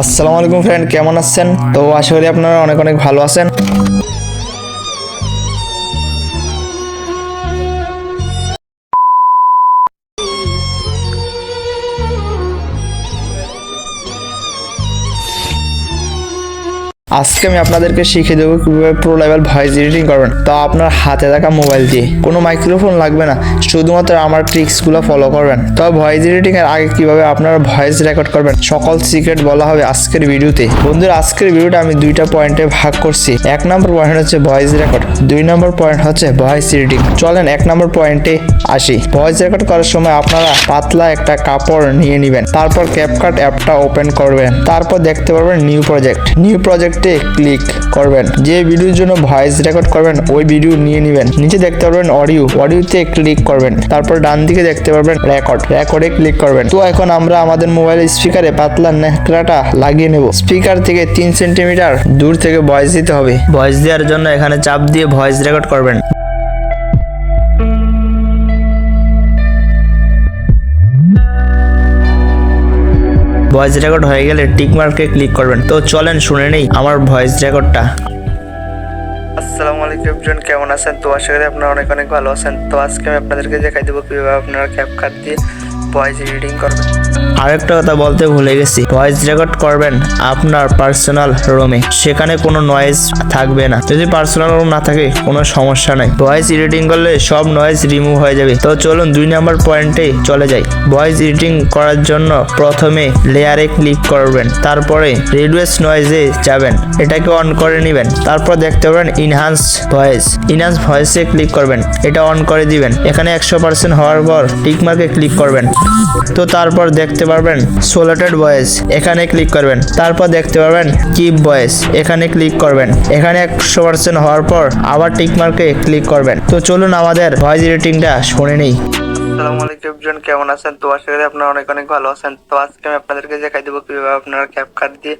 আসসালামু আলাইকুম ফ্রেন্ড কেমন আছেন? তো আশা করি আপনারা অনেক অনেক ভালো আছেন। আজকে আমি আপনাদেরকে শিখিয়ে দেবো কীভাবে প্রো লেভেল ভয়েস এডিটিং করবেন। তা আপনার হাতে থাকা মোবাইল দিয়ে। কোনো মাইক্রোফোন লাগবে না, শুধুমাত্র আমার ট্রিক্সগুলো ফলো করবেন। তো ভয়েস এডিটিং এর আগে কীভাবে আপনারা ভয়েস রেকর্ড করবেন, সকল সিক্রেট বলা হবে আজকের ভিডিওতে। বন্ধুরা, আজকের ভিডিওটা আমি দুইটা পয়েন্টে ভাগ করছি। এক নম্বর পয়েন্ট হচ্ছে ভয়েস রেকর্ড দুই নম্বর পয়েন্ট হচ্ছে ভয়েস এডিটিং চলেন, এক নম্বর পয়েন্টে আসি। ভয়েস রেকর্ড করার সময় আপনারা পাতলা একটা কাপড় নিয়ে নেবেন। তারপর ক্যাপকাট অ্যাপটা ওপেন করবেন। তারপর দেখতে পারবেন নিউ প্রজেক্ট নিউ প্রজেক্টে ক্লিক করবেন। যে ভিডিওর জন্য ভয়েস রেকর্ড করবেন, ওই ভিডিও নিয়ে নেবেন। নিচে দেখতে পারবেন অডিও অডিওতে ক্লিক করবেন। তারপর ডান দিকে দেখতে পারবেন রেকর্ড রেকর্ডে ক্লিক করবেন। তো এখন আমরা আমাদের মোবাইলের স্পিকারে পাতলা নেকড়াটা লাগিয়ে নেব। স্পিকার থেকে তিন সেন্টিমিটার দূর থেকে ভয়েস দিতে হবে। ভয়েস দেওয়ার জন্য এখানে চাপ দিয়ে ভয়েস রেকর্ড করবেন। ভয়েস রেকর্ড হয়ে গেলে টিক মার্কে ক্লিক করবেন। তো চলেন শুনে নেই আমার ভয়েস রেকর্ডটা আসসালামু আলাইকুম জন কেমন আছেন? তো আশা করি আপনারা অনেক অনেক ভালো আছেন। তো আজকে আমি আপনাদেরকে দেখাই দেবো কীভাবে আপনারা ক্যাপকাট দিয়ে ভয়েস এডিটিং করবেন। আরেকটা কথা বলতে ভুলে গেছি। ভয়েস রেকর্ড করবেন আপনার পার্সোনাল রুমে সেখানে কোনো নয়েজ থাকবে না। যদি পার্সোনাল রুম না থাকে, কোনো সমস্যা নাই। ভয়েস এডিটিং করলে সব নয়েজ রিমুভ হয়ে যাবে। তো চলুন দুই নাম্বার পয়েন্টে চলে যাই। ভয়েস এডিটিং করার জন্য প্রথমে লেয়ারে ক্লিক করবেন। তারপরে রেডিওস নয়েজে যাবেন। এটাকে অন করে নেবেন। তারপর দেখতে পাবেন ইনহান্স ভয়েস ইনহান্স ভয়েসে ক্লিক করবেন। এটা অন করে দিবেন। এখানে একশো পার্সেন্ট হওয়ার পর টিকমার্কে ক্লিক করবেন। তো তারপর দেখতে পারবেন সোলেটেড ভয়েস, এখানে ক্লিক করবেন। তারপর দেখতে পারবেন কিপ ভয়েস, এখানে ক্লিক করবেন। এখানে একশো পার্সেন্ট হওয়ার পর আবার টিকমার্কে ক্লিক করবেন। তো চলুন আমাদের ভয়েস রেটিংটা শুনে নেই। আসসালামু আলাইকুম কেমন আছেন? তো আশা করি আপনারা অনেক অনেক ভালো আছেন। তো আজকে আমি আপনাদেরকে দেখাই দেবো কীভাবে আপনারা ক্যাপকাট দিয়ে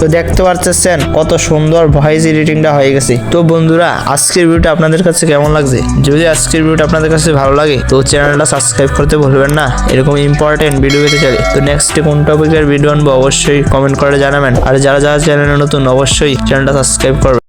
তো দেখতে পারতেছেন কত সুন্দর ভয়েস এডিটিংটা হয়ে গেছে। তো বন্ধুরা, আজকের ভিডিওটা আপনাদের কাছে কেমন লাগছে? যদি আজকের ভিডিওটা আপনাদের কাছে ভালো লাগে, তো চ্যানেলটা সাবস্ক্রাইব করতে ভুলবেন না। এরকম ইম্পর্টেন্ট ভিডিও পেতে চাই তো নেক্সট কোন টপিকের ভিডিও আনব, অবশ্যই কমেন্ট করে জানাবেন। আর যারা যারা চ্যানেলে নতুন, অবশ্যই চ্যানেলটা সাবস্ক্রাইব করবেন।